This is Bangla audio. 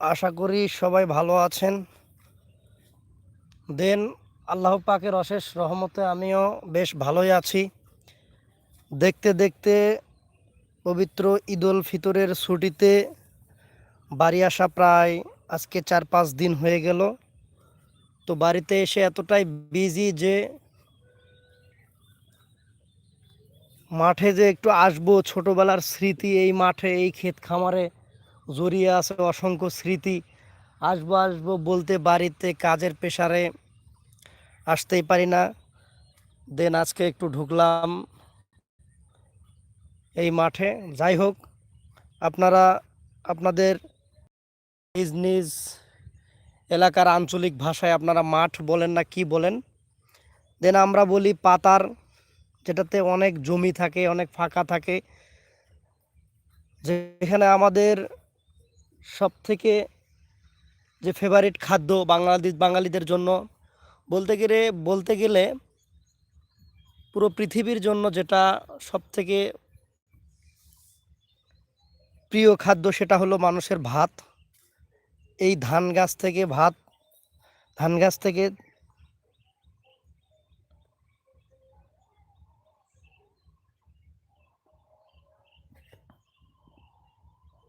আশা করি সবাই ভালো আছেন। দেন আল্লাহ পাকের অশেষ রহমতে আমিও বেশ ভালোই আছি। দেখতে দেখতে পবিত্র ঈদুল ফিতরের ছুটিতে বাড়ি আসা প্রায় আজকে চার পাঁচ দিন হয়ে গেল। তো বাড়িতে এসে এতটাই বিজি যে মাঠে যে একটু আসব, ছোটোবেলার স্মৃতি, এই মাঠে, এই ক্ষেত খামারে জড়িয়ে আছে অসংখ্য স্মৃতি। আসব আসব বলতে বাড়িতে কাজের পেশারে আসতেই পারি না। দেন আজকে একটু ঢুকলাম এই মাঠে। যাই হোক, আপনারা, আপনাদের নিজ নিজ এলাকার আঞ্চলিক ভাষায় আপনারা মাঠ বলেন না কি বলেন। দেন আমরা বলি পাতার, যেটাতে অনেক জমি থাকে, অনেক ফাঁকা থাকে। যেখানে আমাদের সব থেকে যে ফেভারিট খাদ্য বাঙালি বাঙালিদের জন্য বলতে গেলে বলতে গেলে পুরো পৃথিবীর জন্য যেটা সব থেকে প্রিয় খাদ্য সেটা হলো মানুষের ভাত। এই ধান গাছ থেকে ভাত, ধান গাছ থেকে